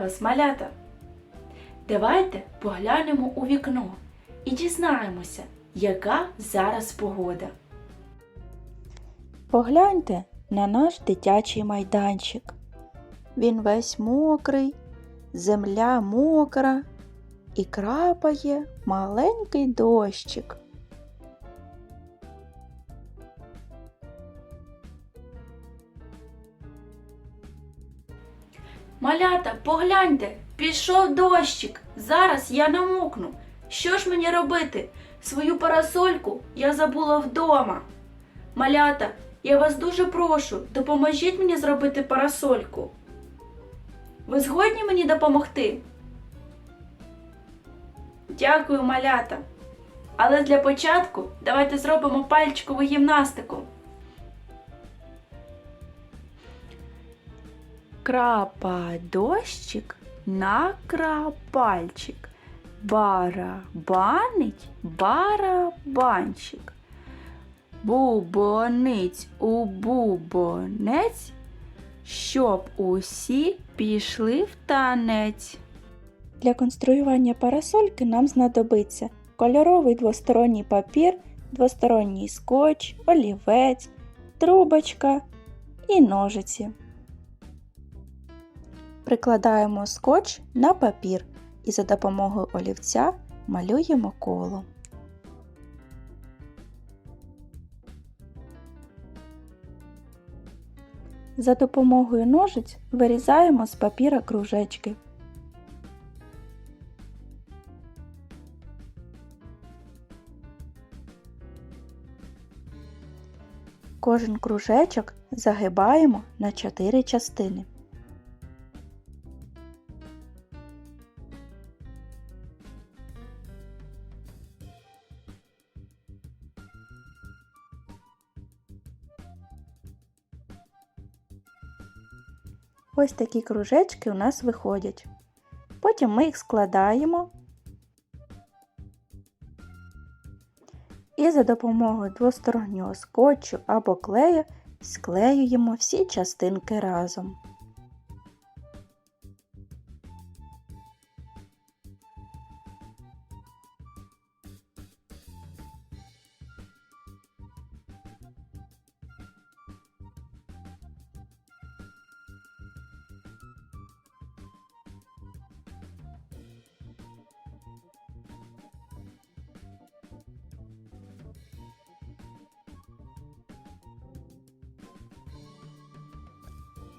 прокинулись, малята? Давайте поглянемо у вікно і дізнаємося, яка зараз погода. Погляньте на наш дитячий майданчик. Він весь мокрий, земля мокра і крапає маленький дощик. Малята, погляньте, пішов дощик. Зараз я намокну. Що ж мені робити? Свою парасольку я забула вдома. Малята, я вас дуже прошу, допоможіть мені зробити парасольку. Ви згодні мені допомогти? Дякую, малята. Але для початку давайте зробимо пальчикову гімнастику. Крапа дощик на крапальчик. Барабанить барабанчик. Бубонить у бубонець, щоб усі пішли в танець. Для конструювання парасольки нам знадобиться кольоровий двосторонній папір, двосторонній скотч, олівець, трубочка і ножиці. Прикладаємо скотч на папір і за допомогою олівця малюємо коло. За допомогою ножиць вирізаємо з папіра кружечки. Кожен кружечок загибаємо на 4 частини. Ось такі кружечки у нас виходять. Потім ми їх складаємо і за допомогою двостороннього скотчу або клею склеюємо всі частинки разом.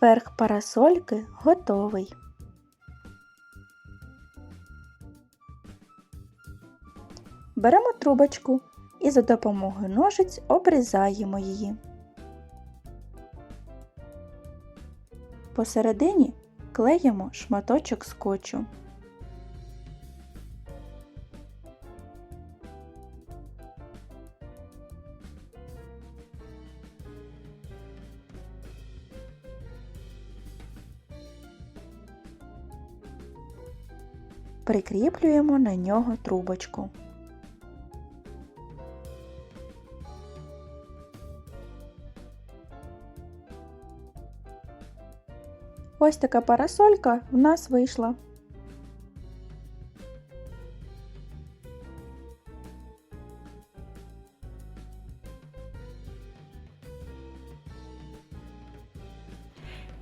Верх парасольки готовий. Беремо трубочку і за допомогою ножиць обрізаємо її. Посередині клеїмо шматочок скотчу. Прикріплюємо на нього трубочку. Ось така парасолька в нас вийшла.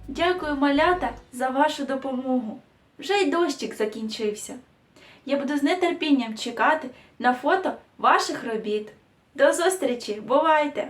Дякую, малята, за вашу допомогу. Вже й дощик закінчився. Я буду з нетерпінням чекати на фото ваших робіт. До зустрічі, бувайте!